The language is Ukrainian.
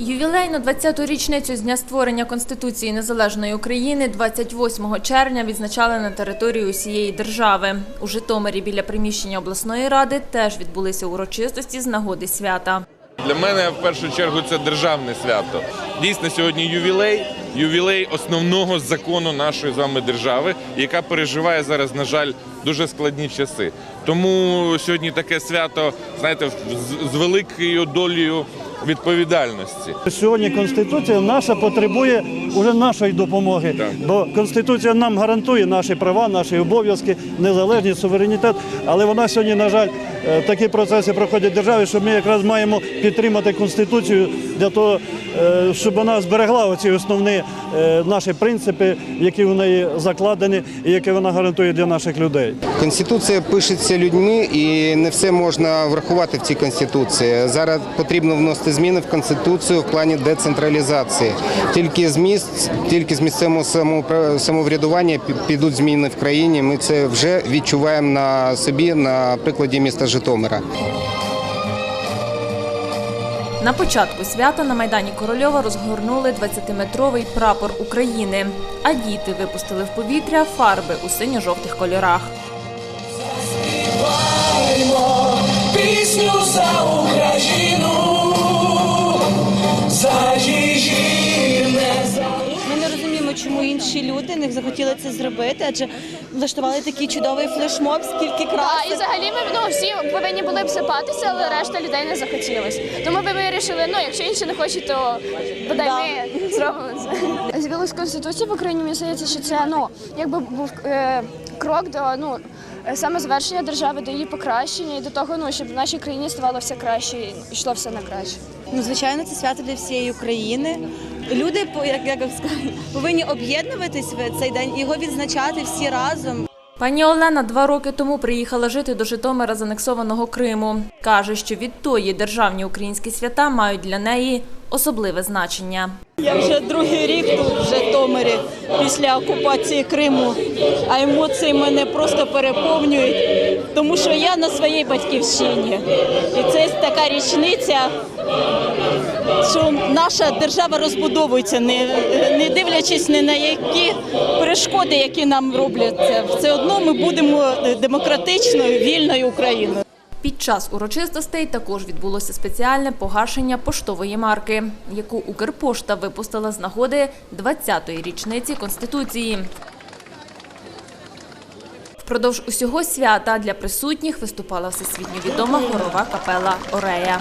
Ювілейну 20-ту річницю з дня створення Конституції Незалежної України 28 червня відзначали на території усієї держави. У Житомирі біля приміщення обласної ради теж відбулися урочистості з нагоди свята. Для мене в першу чергу це державне свято. Дійсно, сьогодні ювілей, ювілей основного закону нашої з вами держави, яка переживає зараз, на жаль, дуже складні часи. Тому сьогодні таке свято, знаєте, з, великою долею відповідальності. Сьогодні Конституція наша потребує уже нашої допомоги, Так. бо Конституція нам гарантує наші права, наші обов'язки, незалежність, суверенітет. Але вона сьогодні, на жаль, такі процеси проходять в державі, що ми якраз маємо підтримати Конституцію для того, е, щоб вона зберегла оці основні е, наші принципи, які в неї закладені і які вона гарантує для наших людей. Конституція пишеться людьми, і не все можна врахувати в цій конституції. Зараз потрібно вносити зміни в конституцію в плані децентралізації. Тільки з міст, тільки з місцевого самоврядування підуть зміни в країні. Ми це вже відчуваємо на собі на прикладі міста Житомира. На початку свята на Майдані Корольова розгорнули 20-метровий прапор України, а діти випустили в повітря фарби у синьо-жовтих кольорах. Інші люди не захотіли це зробити, адже влаштували такий чудовий флешмоб, скільки Так, і взагалі ми ну, всі повинні були б сипатися, але решта людей не захотілося. Тому ми вирішили, ну якщо інші не хочуть, то бодай ми зробимо це. З'явилась конституція в Україні. Мені здається, що це ну якби був е, крок до ну саме завершення держави, до її покращення і до того, ну щоб в нашій країні ставало все краще і йшло все на краще. Ну, звичайно, це свято для всієї України. Люди, по- як, як сказати, повинні об'єднуватись в цей день і його відзначати всі разом. Пані Олена два роки тому приїхала жити до Житомира з анексованого Криму. Каже, що відтоді державні українські свята мають для неї особливе значення. Я вже другий рік тут Житомирі після окупації Криму, а емоції мене просто переповнюють, тому що я на своїй батьківщині. І це така річниця, що наша держава розбудовується, не, не дивлячись ні на які перешкоди, які нам робляться. Все одно ми будемо демократичною, вільною Україною. Під час урочистостей також відбулося спеціальне погашення поштової марки, яку Укрпошта випустила з нагоди 20-ї річниці Конституції. Впродовж усього свята для присутніх виступала всесвітньо відома хорова капела Орея.